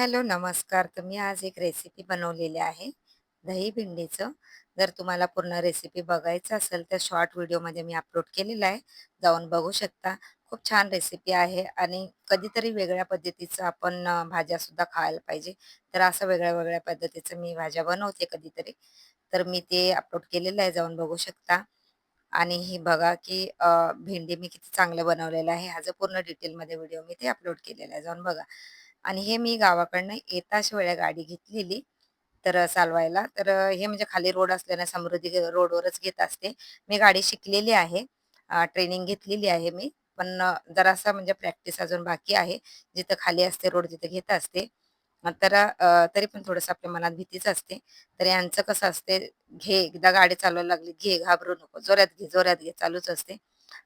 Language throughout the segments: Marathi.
हॅलो, नमस्कार. तर मी आज एक रेसिपी बनवलेली आहे, दही भेंडीचं. जर तुम्हाला पूर्ण रेसिपी बघायचं असेल, तर शॉर्ट व्हिडिओमध्ये मी अपलोड केलेला आहे. जाऊन बघू शकता. खूप छान रेसिपी आहे आणि कधीतरी वेगळ्या पद्धतीचं आपण भाज्यासुद्धा खायला पाहिजे. तर असं वेगळ्या-वेगळ्या पद्धतीचं मी भाज्या बनवते कधीतरी. तर मी ते अपलोड केलेलं आहे, जाऊन बघू शकता. आणि ही बघा, की भेंडी मी किती चांगलं बनवलेलं आहे. ह्याचं पूर्ण डिटेलमध्ये व्हिडिओ मी ते अपलोड केलेला आहे, जाऊन बघा. आणि हे मी गावाकडनं येताच वेळा गाडी घेतलेली तर चालवायला. तर हे म्हणजे खाली रोड असल्याने समृद्धी रोडवरच घेत असते. मी गाडी शिकलेली आहे. ट्रेनिंग घेतलेली आहे मी. पण जरासा म्हणजे प्रॅक्टिस अजून बाकी आहे. जिथं खाली असते रोड तिथं घेत असते. तर तरी पण थोडंसं आपल्या मनात भीतीच असते. तर यांचं कसं असते, "घे, एकदा गाडी चालवायला लागली, घे, घाबरू नको, जोऱ्यात घे, जोऱ्यात घे." चालूच असते.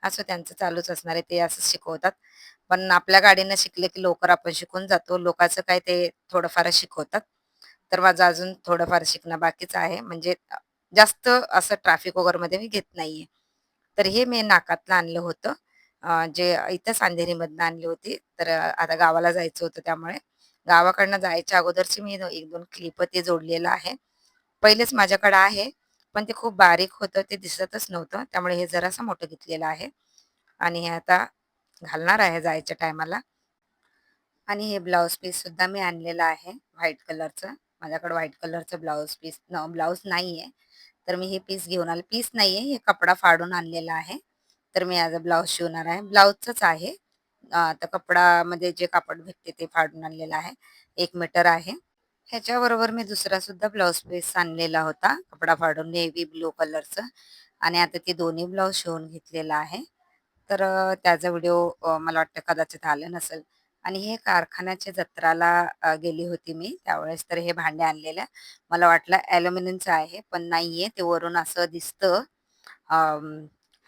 असं त्यांचं चालूच असणार आहे. ते असंच शिकवतात. पण आपल्या गाडीनं शिकले की लवकर आपण शिकून जातो. लोकांचं काय ते थोडंफार शिकवतात. तर माझं अजून थोडंफार शिकणं बाकीच आहे. म्हणजे जास्त असं ट्रॅफिक वगैरेमध्ये मी घेत नाहीये. तर हे मी नाकातलं आणलं होतं. जे इथं सांधेरीमधनं आणली होती. तर आता गावाला जायचं होतं त्यामुळे गावाकडनं जायच्या अगोदरची मी 1-2 क्लिप ते जोडलेलं आहे. पहिलेच माझ्याकडे आहे, पण ते खूप बारीक होतं, ते दिसतच नव्हतं. त्यामुळे हे जरासं मोठं घेतलेलं आहे आणि हे आता घालणार आहे जायच्या टायमाला. आणि हे ब्लाउज पीससुद्धा मी आणलेलं आहे व्हाईट कलरचं. माझ्याकडे व्हाईट कलरचं ब्लाऊज पीस न ब्लाऊज नाही आहे तर मी हे पीस घेऊन आले. पीस नाहीये, हे कपडा फाडून आणलेला आहे. तर मी ॲज अ शिवणार आहे. ब्लाऊजचंच आहे. तर कपडामध्ये जे कापड भेटते ते फाडून आणलेलं आहे. एक मीटर आहे. ह्याच्याबरोबर मी दुसरा सुद्धा ब्लाऊज पीस आणलेला होता, कपडा फाडून नेव्ही ब्लू कलरचं आणि आता ते दोन्ही ब्लाऊज शिवून घेतलेला आहे. तर त्याचा व्हिडिओ मला वाटतं कदाचित आलं नसेल आणि हे कारखान्याच्या जत्राला गेली होती मी त्यावेळेस तर हे भांडे आणलेलं. मला वाटलं ॲल्युमिनियमचं आहे, पण नाहीये. ते वरून असं दिसतं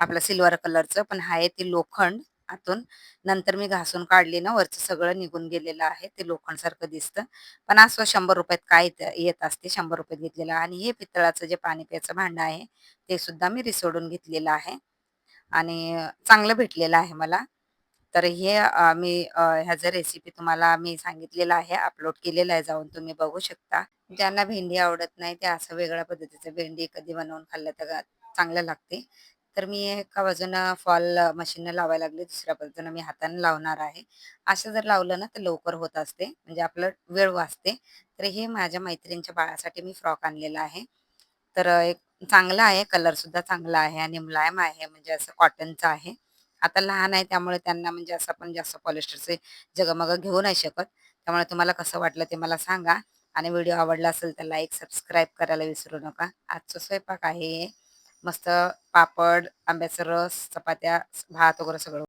आपलं सिल्वर कलरचं, पण आहे ते लोखंड आतून. नंतर मी घासून काढली ना, वरचं सगळं निघून गेलेलं आहे. ते लोखंडसारखं दिसतं. पण असं ₹100त काय येत येत असते. ₹100त घेतलेलं आणि हे पितळाचं जे पाणी प्यायचं भांडं आहे, ते सुद्धा मी रिसोडून घेतलेलं आहे आणि चांगलं भेटलेलं आहे मला. तर हे मी ह्याचं रेसिपी तुम्हाला मी सांगितलेलं आहे, अपलोड केलेलं आहे, जाऊन तुम्ही बघू शकता. ज्यांना भेंडी आवडत नाही, ते असं वेगळ्या पद्धतीचं भेंडी कधी बनवून खाल्लं तर चांगलं लागते. तर मी एका बाजूनं फॉल मशीननं लावायला लागले, दुसऱ्या बाजूनं मी हाताने लावणार आहे. असं जर लावलं ना, तर लवकर होत असते, म्हणजे आपलं वेळ वाचते. तर हे माझ्या मैत्रिणीच्या बाळासाठी मी फ्रॉक आणलेला आहे. तर एक चांगला आहे, कलरसुद्धा चांगला आहे आणि मुलायम आहे, म्हणजे असं कॉटनचं आहे. आता लहान आहे त्यामुळे त्यांना म्हणजे असं आपण जास्त पॉलिस्टरचे जगमग घेऊ नाही शकत. त्यामुळे तुम्हाला कसं वाटलं ते मला सांगा आणि व्हिडिओ आवडला असेल तर लाईक, सबस्क्राईब करायला विसरू नका. आजचा स्वयंपाक आहे मस्त पापड, आंब्याचा रस, चपात्या, भात वगैरे सगळं.